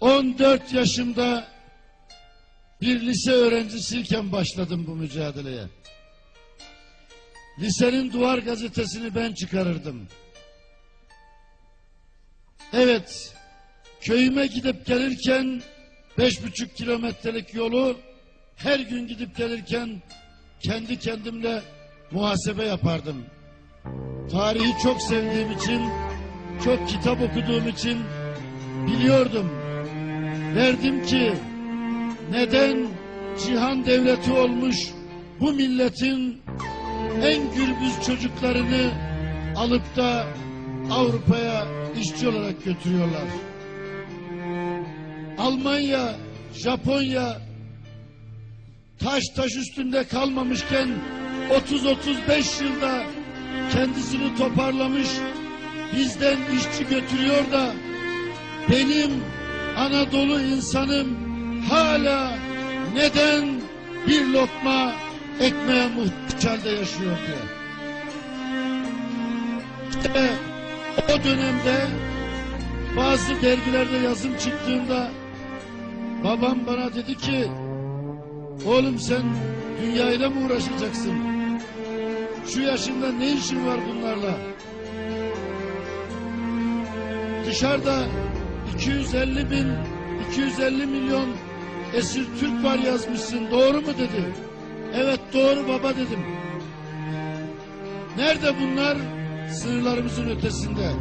14 yaşımda bir lise öğrencisiyken başladım bu mücadeleye. Lisenin duvar gazetesini ben çıkarırdım. Evet, köyüme gidip gelirken beş buçuk kilometrelik yolu her gün gidip gelirken kendi kendimle muhasebe yapardım. Tarihi çok sevdiğim için, çok kitap okuduğum için biliyordum. Derdim ki neden cihan devleti olmuş bu milletin en gürbüz çocuklarını alıp da Avrupa'ya işçi olarak götürüyorlar. Almanya, Japonya taş taş üstünde kalmamışken 30-35 yılda kendisini toparlamış bizden işçi götürüyor da benim Anadolu insanım hala neden bir lokma ekmeğe muhtaç halde yaşıyor diye. İşte o dönemde bazı dergilerde yazım çıktığında babam bana dedi ki oğlum sen dünyayla mı uğraşacaksın? Şu yaşında ne işin var bunlarla? Dışarıda 250 bin, 250 milyon esir Türk var yazmışsın. Doğru mu dedi. Evet doğru baba dedim. Nerede bunlar? Sınırlarımızın ötesinde.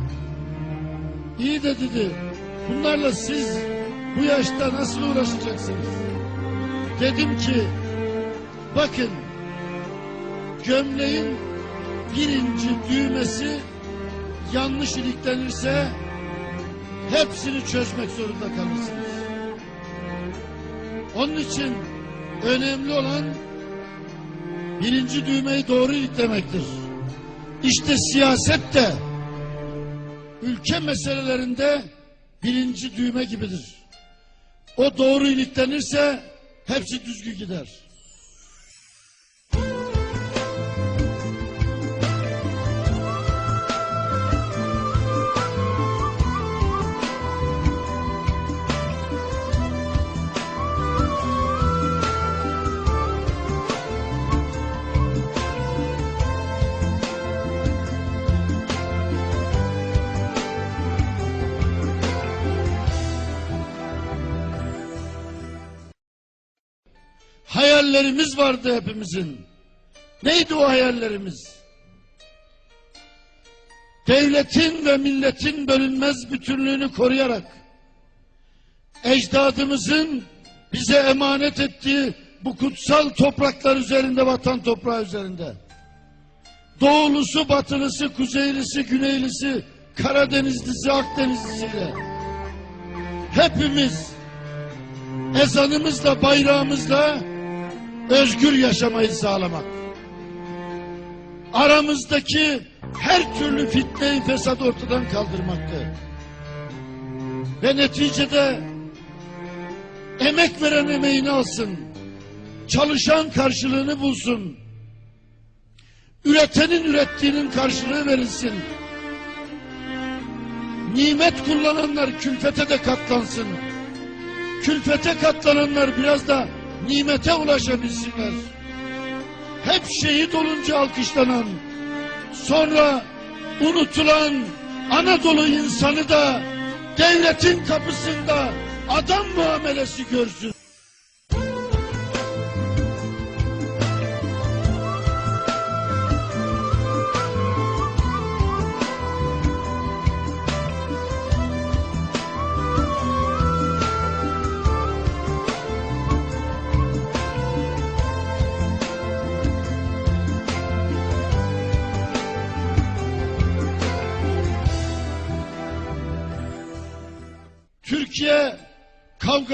İyi de dedi. Bunlarla siz bu yaşta nasıl uğraşacaksınız? Dedim ki bakın gömleğin birinci düğmesi yanlış iliklenirse hepsini çözmek zorunda kalırsınız. Onun için önemli olan birinci düğmeyi doğru iliklemektir. İşte siyaset de ülke meselelerinde birinci düğme gibidir. O doğru iliklenirse hepsi düzgün gider. Hayallerimiz vardı hepimizin. Neydi o hayallerimiz? Devletin ve milletin bölünmez bütünlüğünü koruyarak ecdadımızın bize emanet ettiği bu kutsal topraklar üzerinde, vatan toprağı üzerinde doğulusu, batılısı, kuzeylisi, güneylisi, Karadenizlisi, Akdenizlisiyle hepimiz ezanımızla, bayrağımızla özgür yaşamayı sağlamak. Aramızdaki her türlü fitneyi fesat ortadan kaldırmaktı. Ve neticede emek veren emeğini alsın. Çalışan karşılığını bulsun. Üretenin ürettiğinin karşılığı verilsin. Nimet kullananlar külfete de katlansın. Külfete katlananlar biraz da nimete ulaşabilsinler. Hep şehit olunca alkışlanan, sonra unutulan Anadolu insanı da devletin kapısında adam muamelesi görsün.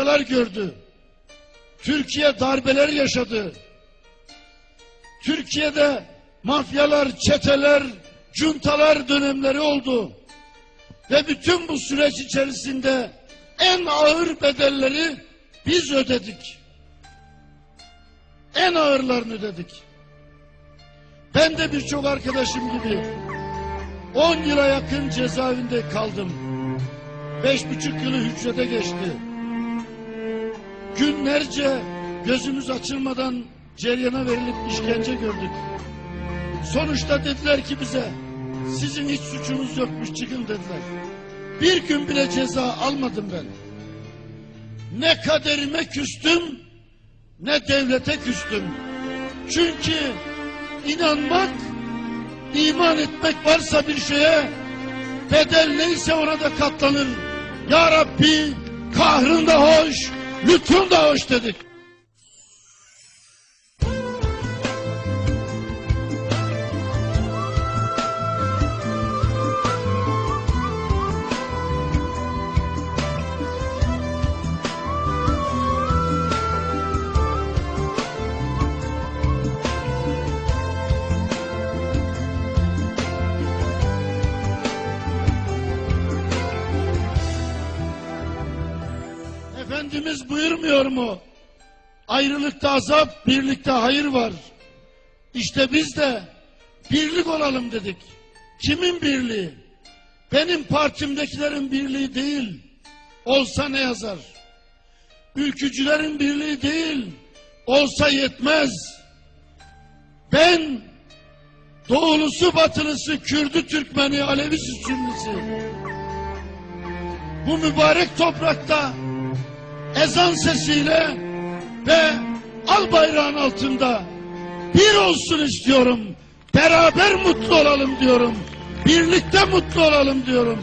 Kavgalar gördü. Türkiye darbeler yaşadı. Türkiye'de mafyalar, çeteler, cuntalar dönemleri oldu. Ve bütün bu süreç içerisinde en ağır bedelleri biz ödedik. En ağırlarını ödedik. Ben de birçok arkadaşım gibi 10 yıla yakın cezaevinde kaldım. Beş buçuk yılı hücrede geçti. Günlerce gözümüz açılmadan ceryana verilip işkence gördük. Sonuçta dediler ki bize sizin hiç suçunuz yokmuş çıkın dediler. Bir gün bile ceza almadım ben. Ne kaderime küstüm ne devlete küstüm. Çünkü inanmak, iman etmek varsa bir şeye bedel neyse ona da katlanır. Ya Rabbi kahrın da hoş, lütfun da dedik. Buyurmuyor mu? Ayrılıkta azap, birlikte hayır var. İşte biz de birlik olalım dedik. Kimin birliği? Benim partimdekilerin birliği değil. Olsa ne yazar? Ülkücülerin birliği değil. Olsa yetmez. Ben doğulusu batılısı, Kürdü Türkmeni, Alevisi Sünnisi. Bu mübarek toprakta ezan sesiyle ve al bayrağın altında bir olsun istiyorum. Beraber mutlu olalım diyorum. Birlikte mutlu olalım diyorum.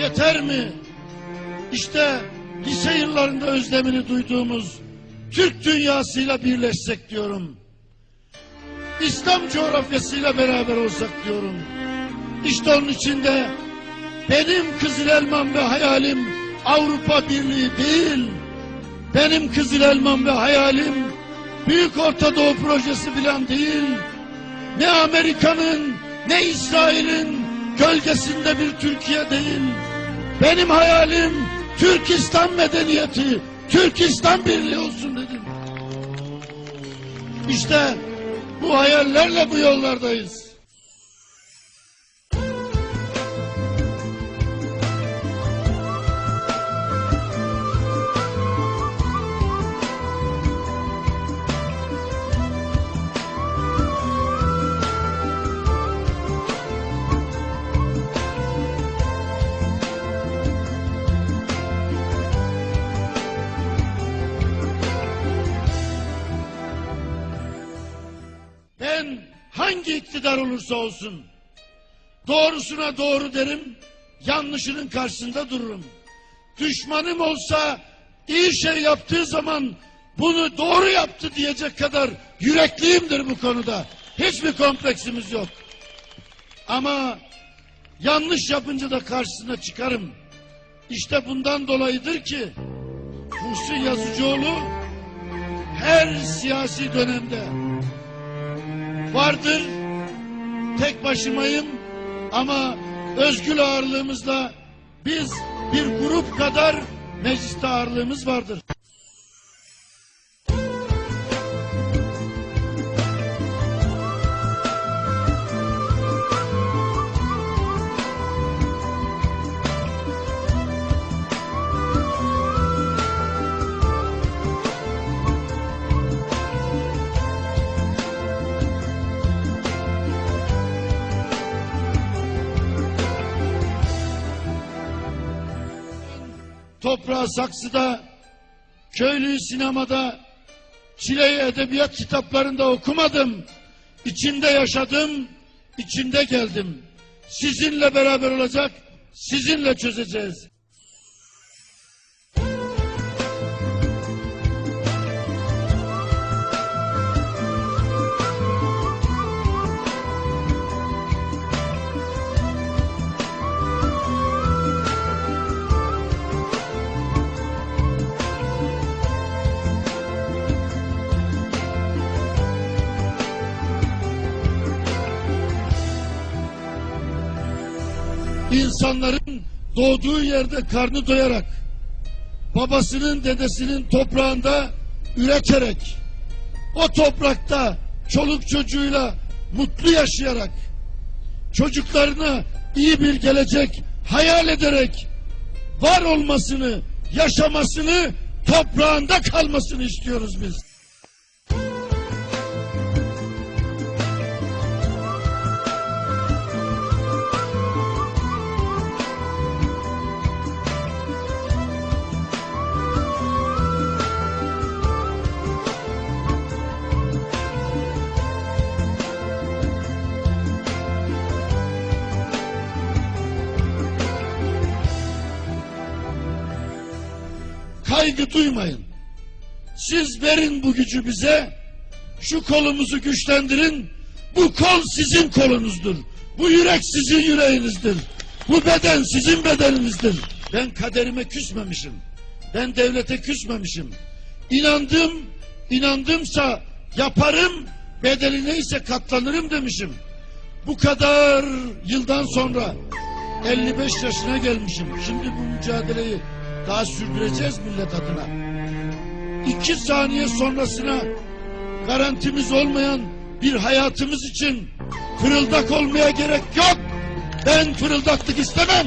Yeter mi? İşte lise yıllarında özlemini duyduğumuz Türk dünyasıyla birleşsek diyorum. İslam coğrafyasıyla beraber olsak diyorum. İşte onun içinde benim kızıl elmam ve hayalim Avrupa Birliği değil. Benim kızıl elmam ve hayalim Büyük Orta Doğu Projesi filan değil. Ne Amerika'nın ne İsrail'in gölgesinde bir Türkiye değil. Benim hayalim Türkistan medeniyeti, Türkistan birliği olsun dedim. İşte bu hayallerle bu yollardayız. İktidar olursa olsun doğrusuna doğru derim, yanlışının karşısında dururum. Düşmanım olsa iyi şey yaptığı zaman bunu doğru yaptı diyecek kadar yürekliyimdir bu konuda. Hiçbir kompleksimiz yok. Ama yanlış yapınca da karşısına çıkarım. İşte bundan dolayıdır ki Muhsin Yazıcıoğlu her siyasi dönemde vardır. Tek başımayım ama özgül ağırlığımızla biz bir grup kadar mecliste ağırlığımız vardır. Saksıda, köylüyü sinemada, çileyi edebiyat kitaplarında okumadım. İçinde yaşadım, içinde geldim. Sizinle beraber olacak, sizinle çözeceğiz. İnsanların doğduğu yerde karnı doyarak, babasının dedesinin toprağında üreterek, o toprakta çoluk çocuğuyla mutlu yaşayarak, çocuklarına iyi bir gelecek hayal ederek, var olmasını, yaşamasını toprağında kalmasını istiyoruz biz. Kaygı duymayın. Siz verin bu gücü bize. Şu kolumuzu güçlendirin. Bu kol sizin kolunuzdur. Bu yürek sizin yüreğinizdir. Bu beden sizin bedeninizdir. Ben kaderime küsmemişim. Ben devlete küsmemişim. İnandım, inandımsa yaparım, bedeli neyse katlanırım demişim. Bu kadar yıldan sonra 55 yaşına gelmişim. Şimdi bu mücadeleyi daha sürdüreceğiz millet adına. İki saniye sonrasına garantimiz olmayan bir hayatımız için fırıldak olmaya gerek yok. Ben fırıldaklık istemem.